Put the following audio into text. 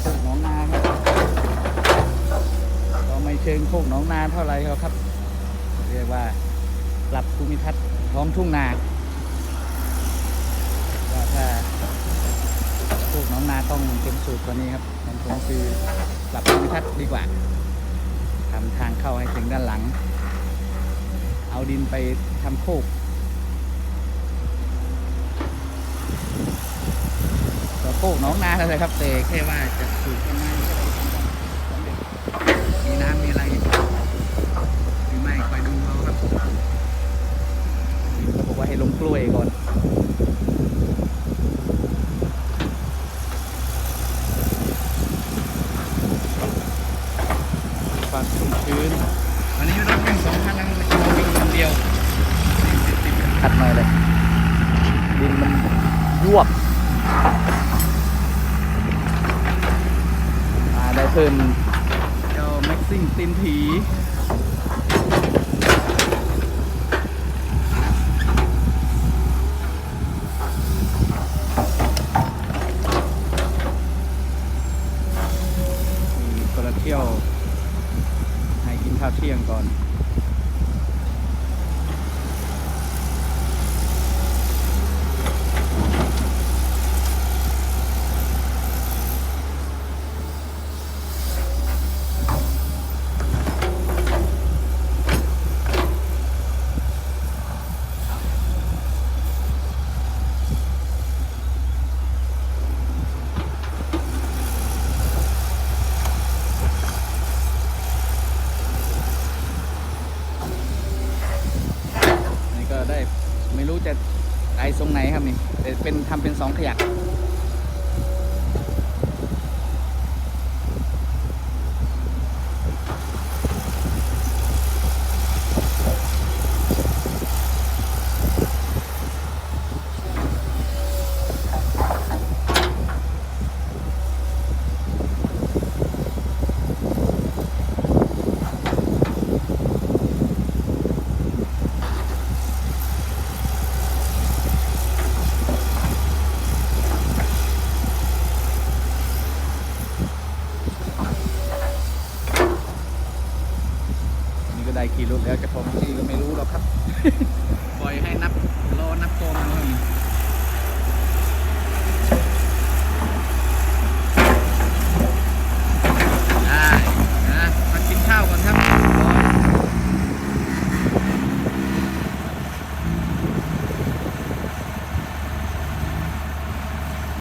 โคกหนองนาครับก็ไม่เชิงโคกหนองนาเท่าไหร่หรอกครับ เรียกว่าปรับภูมิทัศน์ท้องทุ่งนาว่าถ้าโคกหนองนาต้องเป็นสูตรกว่านี้ครับของผมคือปรับภูมิทัศน์ดีกว่าทำทางเข้าให้ถึงด้านหลัง เอาดินไปทำโคก ก็โคกหน้องนาแล้วเลยครับแต่แค่ว่าจะปลูกยังไงมีน้ำมีอะไรหรือไม่คอยดูเอาครับเขาบอกว่าให้ลงกล้วยก่อนความชุ่มชื้นวันนี้รถวิ่งสองคันแล้วมันจะวิ่งคนเดียวขัดหน่อยเลยดินมันยวบ มาได้ เพิ่มเจ้าแม็กซิ่งตินผีมีคนละเที่ยว ให้กินข้าวเที่ยงก่อนก็ ไม่รู้จะไอทรงไหนครับนี่แต่เป็นทำเป็นสองขยัก กี่รุ่นแล้วจะครบที่ก็ไม่รู้หรอกครับปล่อยให้นับรอนับตัมัน